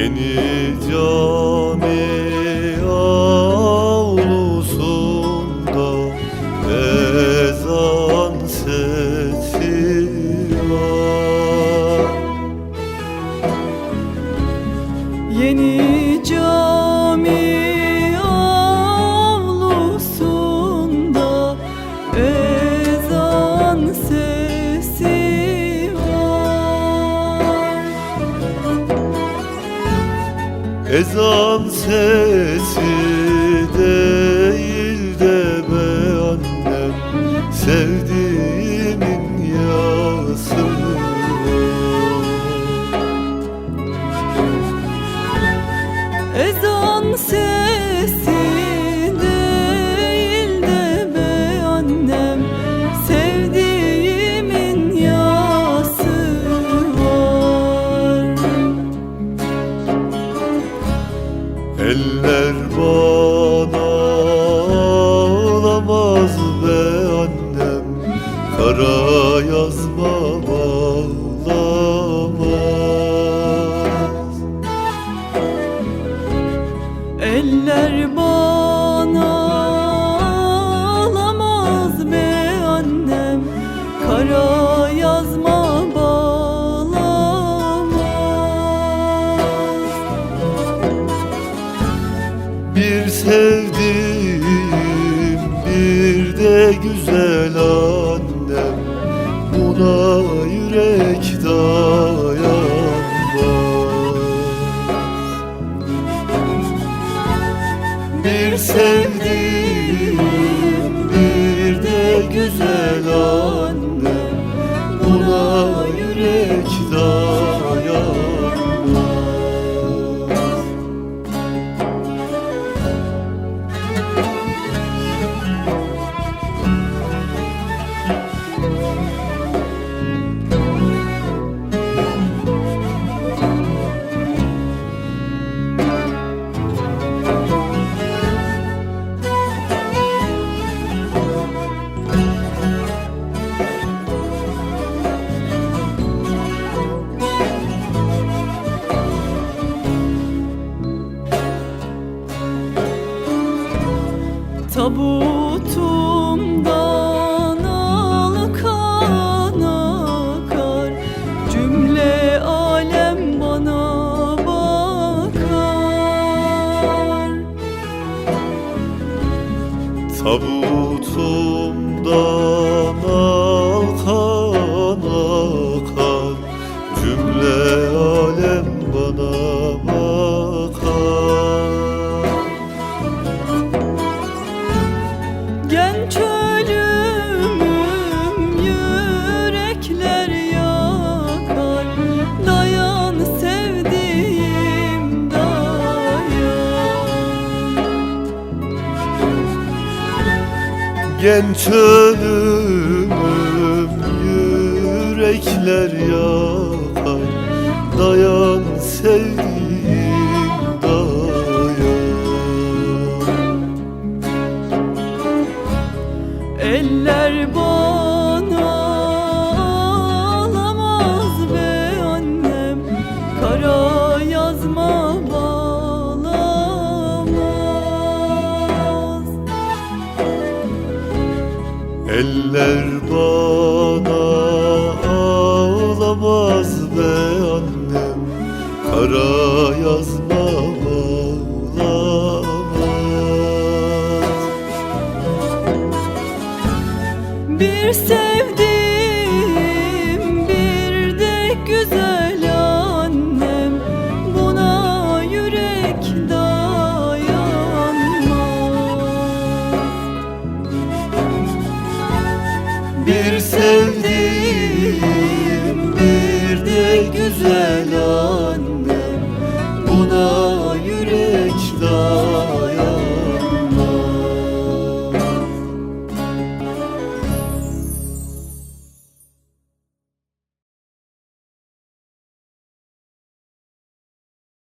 yeni can. Ezan sesi değil de be annem Sevdiğimin yasını Ezan sesi Bağlamaz Eller bana alamaz be annem. Kara yazma Bir sevdim bir de güzel annem Buna yürek dayanmaz. Bir sevdim bir de güzel annem Tabutumdan al Cümle alem bakar. Tabutumdan akan Cümle alem bana Genç ölümüm yürekler yakar Dayan sevdiğim Eller bana ağlamaz be annem. Kara yazma bağlamaz Bir sevdim Bir sevdiğim bir de güzel